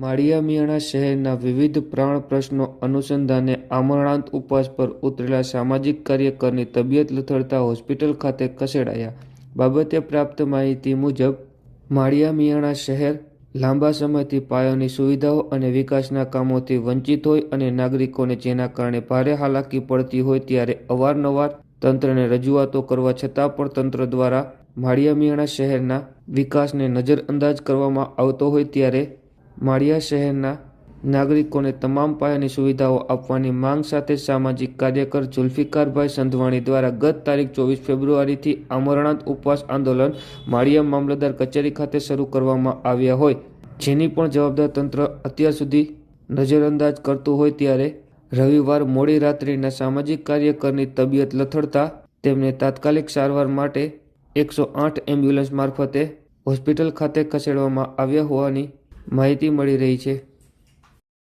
માળિયા મિયાણા શહેરના વિવિધ પ્રાણ પ્રશ્નો અનુસંધાને આમરણાંત ઉપવાસ પર ઉતરેલા સામાજિક કાર્યકરની તબિયત લથડતા હોસ્પિટલ ખાતે ખસેડાયા. બાબતે પ્રાપ્ત માહિતી મુજબ માળિયા મિયાણા શહેર લાંબા સમયથી પાયાની સુવિધાઓ અને વિકાસના કામોથી વંચિત હોય અને નાગરિકોને જેના કારણે ભારે હાલાકી પડતી હોય ત્યારે અવારનવાર તંત્રને રજૂઆતો કરવા છતાં પણ તંત્ર દ્વારા માળિયા મિયાણા શહેરના વિકાસને નજરઅંદાજ કરવામાં આવતો હોય ત્યારે માળિયા શહેરના નાગરિકોને તમામ પાયાની સુવિધાઓ આપવાની માંગ સાથે સામાજિક કાર્યકર જુલ્ફિકારભાઈ સંધવાણી દ્વારા ગત તારીખ ચોવીસ ફેબ્રુઆરીથી આમરણાંત ઉપવાસ આંદોલન માળિયા મામલતદાર કચેરી ખાતે શરૂ કરવામાં આવ્યા હોય. જેની પણ જવાબદાર તંત્ર અત્યાર સુધી નજરઅંદાજ કરતું હોય ત્યારે રવિવાર મોડી રાત્રિના સામાજિક કાર્યકરની તબિયત લથડતા તેમને તાત્કાલિક સારવાર માટે એકસો આઠ એમ્બ્યુલન્સ મારફતે હોસ્પિટલ ખાતે ખસેડવામાં આવ્યા હોવાની માહિતી મળી રહી છે.